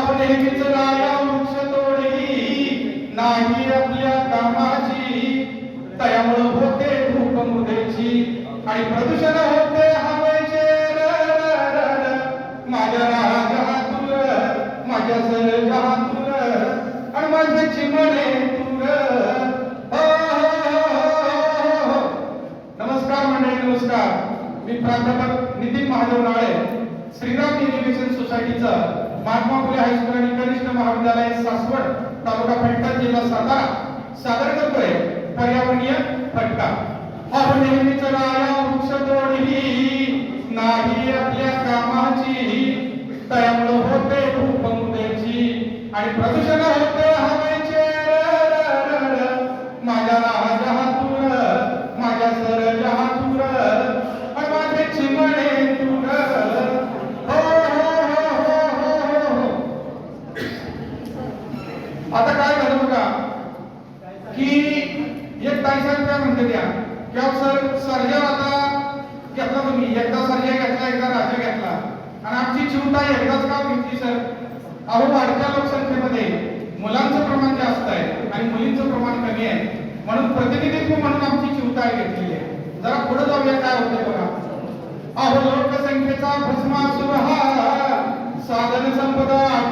आपण नेहमीच राया वृक्ष तोडली नाही आपल्या कामाची. त्यामुळं होते धूप मुदेची आणि प्रदूषण होते हवेचे. माझ्या राजा तुर माझ्या सरजा तुर आणि माझे चिमणे तुर नमस्कार मंडळी नमस्कार. मी प्राध्यापक नितीन महादेव नाळे श्रीराम एज्युकेशन सोसायटीचा महात्मा फुले हायस्कूल आणि कनिष्ठ महाविद्यालय सासवड तालुका फलटण जिल्हा सातारा. सादर करतोय पर्यावरणीय फटका. आपण नेहमीच राया वृक्ष तोडली नाही आपल्या कामाची. त्यामुळं होते खूप आणि प्रदूषण होते एक ताई साहेब काय म्हणते त्या की सर सर्जा आता घेतला तुम्ही एकदा सर्जा घेतला एकदा राजा घेतला. आणि आमची चिवताई एकदाच का घेतली सर? अहो वाढत्या लोकसंख्येमध्ये मुलांचं प्रमाण जास्त आहे आणि मुलींचं प्रमाण कमी आहे. म्हणून प्रतिनिधित्व म्हणून आमची चिवताई घेतलेली आहे. जरा पुढे जाऊया काय होते बघा. अहो लोकसंख्येचा भस्मा भस्मासुर हा साधन संपदा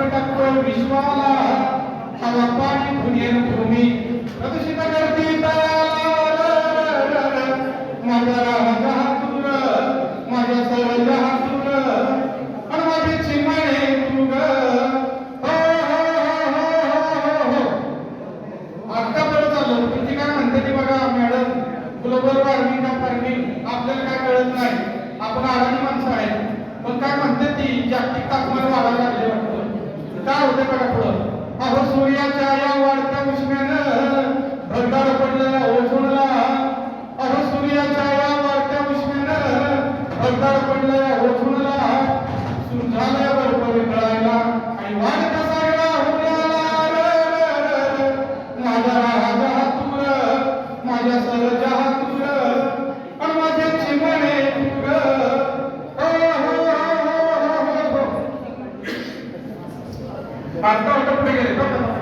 व्यापून विश्वाला हवा पाणी भुनियन भूमी प्रदूषित करती तयाला माझा माझ्या सरजा आणि माझे चिमणे तुग हो, हो, हो, आता बरं चाललं पण काय म्हणते ती बघा मॅडम. ग्लोबल वॉर्मिंग का फार्मिंग आपल्याला काय कळत नाही. आपण आरामी माणसं आहे पण काय म्हणते ती जागतिक तापमान वाढायला लागले वाटतं काय होते बघा पुढं अहो सूर्याच्या या आता होतं पुढे गेले तो